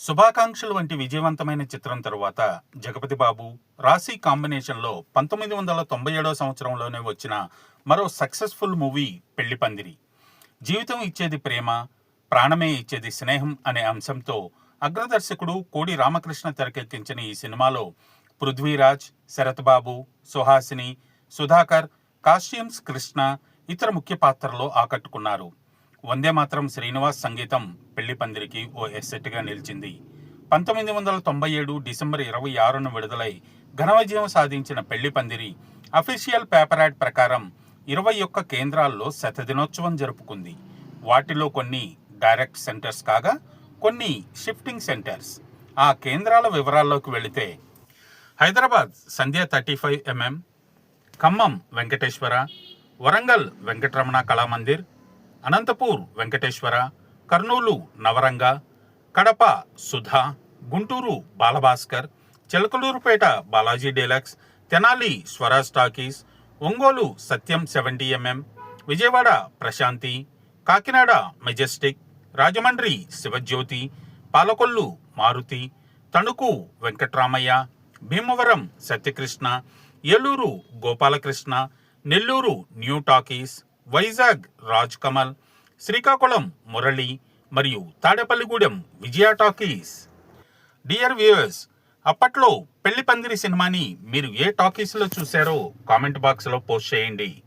శుభాకాంక్షలు వంటి విజయవంతమైన చిత్రం తరువాత జగపతి బాబు రాశి కాంబినేషన్లో పంతొమ్మిది వందల తొంభై ఏడవ సంవత్సరంలోనే వచ్చిన మరో సక్సెస్ఫుల్ మూవీ పెళ్ళి పందిరి. జీవితం ఇచ్చేది ప్రేమ ప్రాణమే ఇచ్చేది స్నేహం అనే అంశంతో అగ్రదర్శకుడు కోడి రామకృష్ణ తెరకెక్కించిన ఈ సినిమాలో పృథ్వీరాజ్ శరత్ బాబు సుహాసిని సుధాకర్ కాస్ట్యూమ్స్ కృష్ణ ఇతర ముఖ్య పాత్రలో ఆకట్టుకున్నారు. వందే మాత్రం శ్రీనివాస్ సంగీతం పెళ్ళి పందిరికి ఓ ఎస్సెట్గా నిలిచింది. పంతొమ్మిది వందల తొంభై ఏడు డిసెంబర్ ఇరవై ఆరున విడుదలై ఘన విజయం సాధించిన పెళ్ళి పందిరి అఫీషియల్ పేపర్ యాడ్ ప్రకారం ఇరవై ఒక్క కేంద్రాల్లో శతదినోత్సవం జరుపుకుంది. వాటిలో కొన్ని డైరెక్ట్ సెంటర్స్ కాగా కొన్ని షిఫ్టింగ్ సెంటర్స్. ఆ కేంద్రాల వివరాల్లోకి వెళితే Hyderabad Sandhya thirty five MM Khammam Venkateswara Warangal Venkataramana Kalamandir Anantapur Venkateswara Kurnool Navaranga Kadapa Sudha Guntur Balabhaskar Chilakaluripet Balaji deluxe Tenali Swaraj talkies Ongole Satyam seventy MM Vijayawada Prashanti Kakinada majestic Rajahmundry Sivajyothi Palakollu Maruthi Tanuku Venkatramayya Bhimavaram Satyakrishna Eluru Gopalakrishna Nellore new talkies Vizag Raj Kamal Srikakulam Murali మరియు Tadepalligudem Vijaya talkies. Dear viewers అప్పట్లో పెళ్ళి పందిరి సినిమాని మీరు ఏ టాకీస్లో చూశారో comment బాక్స్లో post చేయండి.